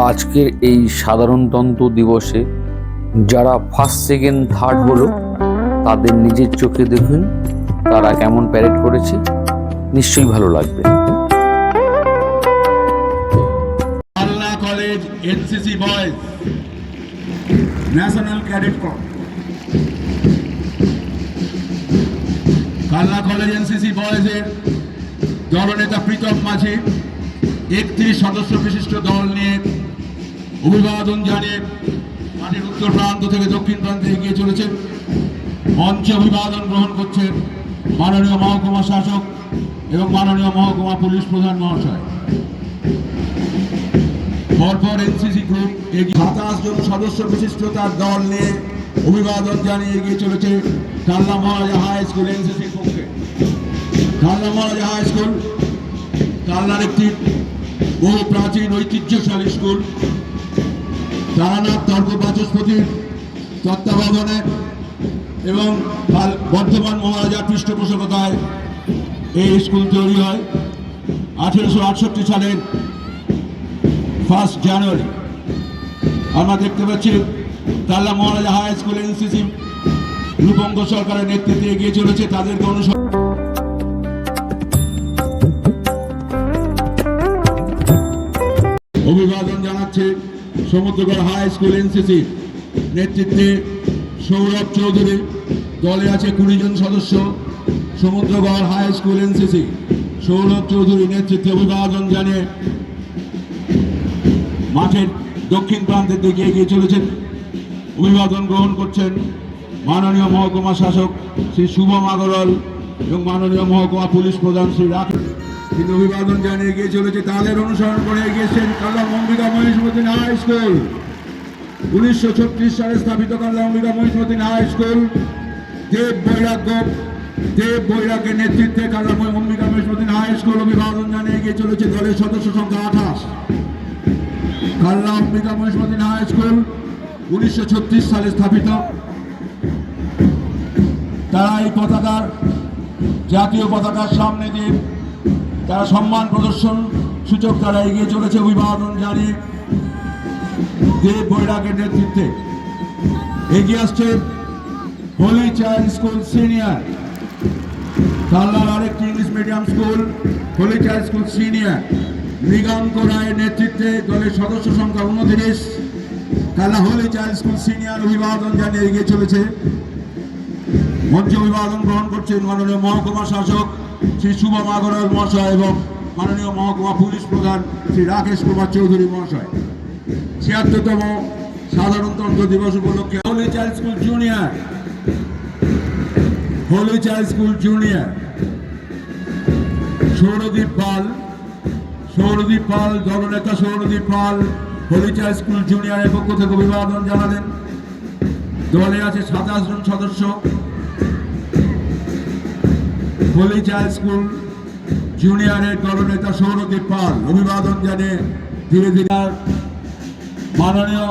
আজকের এই সাধারণতন্ত্র দিবসে যারা ফার্স্ট সেকেন্ড থার্ড হলো, তাদের নিজের চোখে দেখুন, তারা কেমন প্যারেড করেছে। নিশ্চয়ই ভালো লাগবে। College NCC boys national cadet corps Kalla college NCC বয়েজের দলনেতা প্রীতম মাঝি, একত্রিশ সদস্য বিশিষ্ট দল নিয়ে অভিবাদন জানিয়ে মাটির উত্তর প্রান্ত থেকে দক্ষিণ প্রান্তে এগিয়ে চলেছে মঞ্চে অভিবাদন গ্রহণ করছে মাননীয় মহকুমা শাসক এবং মাননীয় মহকুমা পুলিশ প্রধান মহাশয়। পরপর এনসিসি গ্রুপ এগিয়ে সাতাশ জন সদস্য বিশিষ্ট তার দল নিয়ে অভিবাদন জানিয়ে এগিয়ে চলেছে কাল্লা মহারাজা হাই স্কুল এনসিসির পক্ষে। কাল্লা মহারাজা হাই স্কুল কাল্লার একটি বহু প্রাচীন ঐতিহ্যশালী স্কুল। তারানাথ তর্ক বাচস্পতির তত্ত্বাবধানে এবং বর্ধমান মহারাজার পৃষ্ঠপোষকতায় এই স্কুল তৈরি হয়। আঠেরোশো আটষট্টি সালের ফার্স্ট জানুয়ারি আমরা দেখতে পাচ্ছি Kalla Maharaja high school NCC Rupanga সরকারের নেতৃত্বে এগিয়ে চলেছে। তাদেরকে অনুসরণ অভিবাদন জানাচ্ছে। সমুদ্রগড় হাই স্কুল এনসিসি নেতৃত্বে সৌরভ চৌধুরী, দলে আছে কুড়ি জন সদস্য, Samudragarh high school NCC Sourav Chowdhury নেতৃত্বে অভিবাদন জানিয়ে মাঠের দক্ষিণ প্রান্তের দিকে এগিয়ে চলেছেন। অভিবাদন গ্রহণ করছেন মাননীয় মহকুমা শাসক শ্রী শুভম আগরওয়াল এবং মাননীয় মহকুমা পুলিশ প্রধান শ্রী রাকেশ। কিন্তু অভিবাদন জানিয়ে গিয়ে চলেছে তাদের অনুসরণ করে এগিয়েছেন কাল্লা অম্বিকা মহিষমতিন হাই স্কুল। উনিশশো ছত্রিশ সালে স্থাপিত কাল্লা অম্বিকা মহিষমতিন হাই স্কুল। দেব বৈরাগ্য, দেব বৈরাগ্যের নেতৃত্বে কাল্লা অম্বিকা মহিষমতিন হাই স্কুল অভিবাদন জানিয়ে গিয়ে চলেছে দলের সদস্য সংখ্যা আঠাশ। কাল্লা অম্বিকা মহিষমতিন হাই স্কুল উনিশশো ছত্রিশ সালে স্থাপিত। তারা এই পতাকার জাতীয় পতাকার সামনে দিয়ে তারা সম্মান প্রদর্শন সূচক তারা এগিয়ে চলেছে অভিবাদন জানিয়ে দেব বৈরাগের নেতৃত্বে। এগিয়ে আসছে হোলি চাইল্ড স্কুল সিনিয়র। কাল্লার আরেকটি English medium school, holy child school senior. Mriganka রায়ের নেতৃত্বে দলের সদস্য সংখ্যা উনত্রিশ। কাল্লা হোলি চাইল্ড স্কুল সিনিয়র অভিবাদন জানিয়ে এগিয়ে চলেছে। মঞ্চে অভিবাদন গ্রহণ করছেন মাননীয় মহকুমা শাসক শ্রী শুভম আগরওয়াল মহাশয় এবং মাননীয় মহকুমা পুলিশ প্রধান শ্রী রাকেশ কুমার চৌধুরী মহাশয়। ছিয়াত্তরতম সাধারণতন্ত্র দিবস উপলক্ষে holy child school junior holy child school junior Sourodip Pal Sourodip Pal, দলনেতা সৌরদীপ পাল চাইল্ড স্কুল জুনিয়রের পক্ষ থেকে অভিবাদন জানালেন। দলে আছে সাতাশ জন সদস্য। চাইল্ড স্কুল জুনিয়রের দলনেতা সৌরদীপ পাল, অভিবাদন জানিয়ে ধীরে ধীরে মাননীয়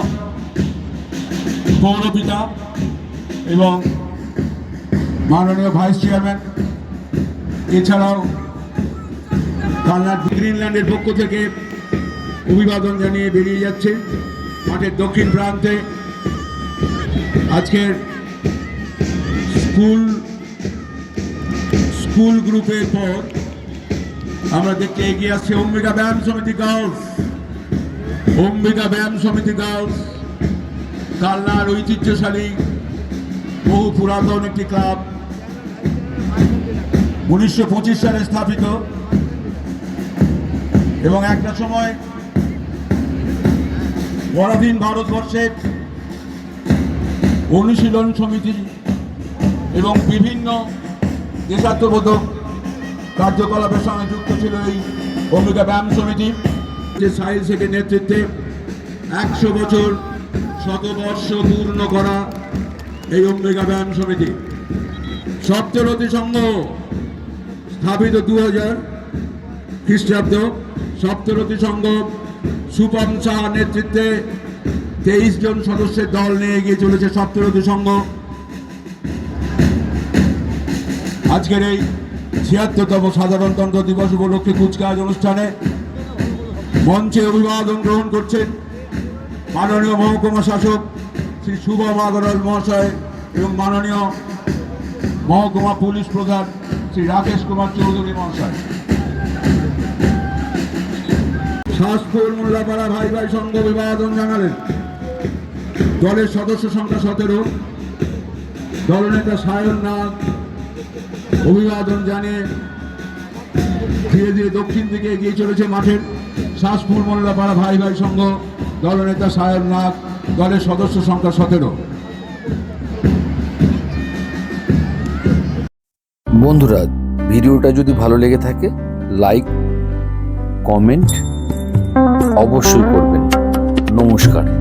পৌরপিতা এবং মাননীয় ভাইস চেয়ারম্যান এছাড়াও কালনার গ্রিনল্যান্ডের পক্ষ থেকে অভিবাদন জানিয়ে বেরিয়ে যাচ্ছে মাঠের দক্ষিণ প্রান্তে। আজকের স্কুল স্কুল গ্রুপের পর আমরা দেখতে এগিয়ে আসছি অম্বিকা ব্যায়াম সমিতি গার্লস। অম্বিকা ব্যায়াম সমিতি গার্লস, কালনার ঐতিহ্যশালী বহু পুরাতন একটি ক্লাব। উনিশশো পঁচিশ সালে স্থাপিত। এবং একটা সময় পরাধীন ভারতবর্ষের অনুশীলন সমিতি এবং বিভিন্ন দেশাত্মবোধক কার্যকলাপের সঙ্গে যুক্ত ছিল এই অম্বিকা ব্যায়াম সমিতি, যে সাহিল শেখের নেতৃত্বে একশো বছর শতবর্ষ পূর্ণ করা এই অম্বিকা ব্যায়াম সমিতি। সপ্তরতি সংঘ স্থাপিত দু হাজার খ্রিস্টাব্দ সপ্তরতি সংঘ সুপম শাহ নেতৃত্বে তেইশ জন সদস্যের দল নিয়ে এগিয়ে চলেছে সপ্তরতি সংঘ আজকের এই ছিয়াত্তরতম সাধারণতন্ত্র দিবস উপলক্ষে কুচকাওয়াজ অনুষ্ঠানে মঞ্চে অভিবাদন গ্রহণ করছেন মাননীয় মহকুমা শাসক শ্রী শুভম আগরওয়াল মহাশয় এবং মাননীয় মহকুমা পুলিশ প্রধান শ্রী রাকেশ কুমার চৌধুরী মহাশয়। শাসপুর মোল্লাপাড়া ভাই ভাই সংঘ অভিবাদন জানালেন। দলের সদস্য সংখ্যা সতেরো। দলনেতা সায়ন নাথ অভিবাদন জানিয়ে ধীরে ধীরে দক্ষিণ দিকে এগিয়ে চলেছে মাঠের শাসপুর মোল্লাপাড়া ভাই ভাই সংঘ দলনেতা সায়ন নাথ, দলের সদস্য সংখ্যা সতেরো। বন্ধুরা, ভিডিওটা যদি ভালো লেগে থাকে, লাইক, কমেন্ট অবশ্যই করবেন। নমস্কার।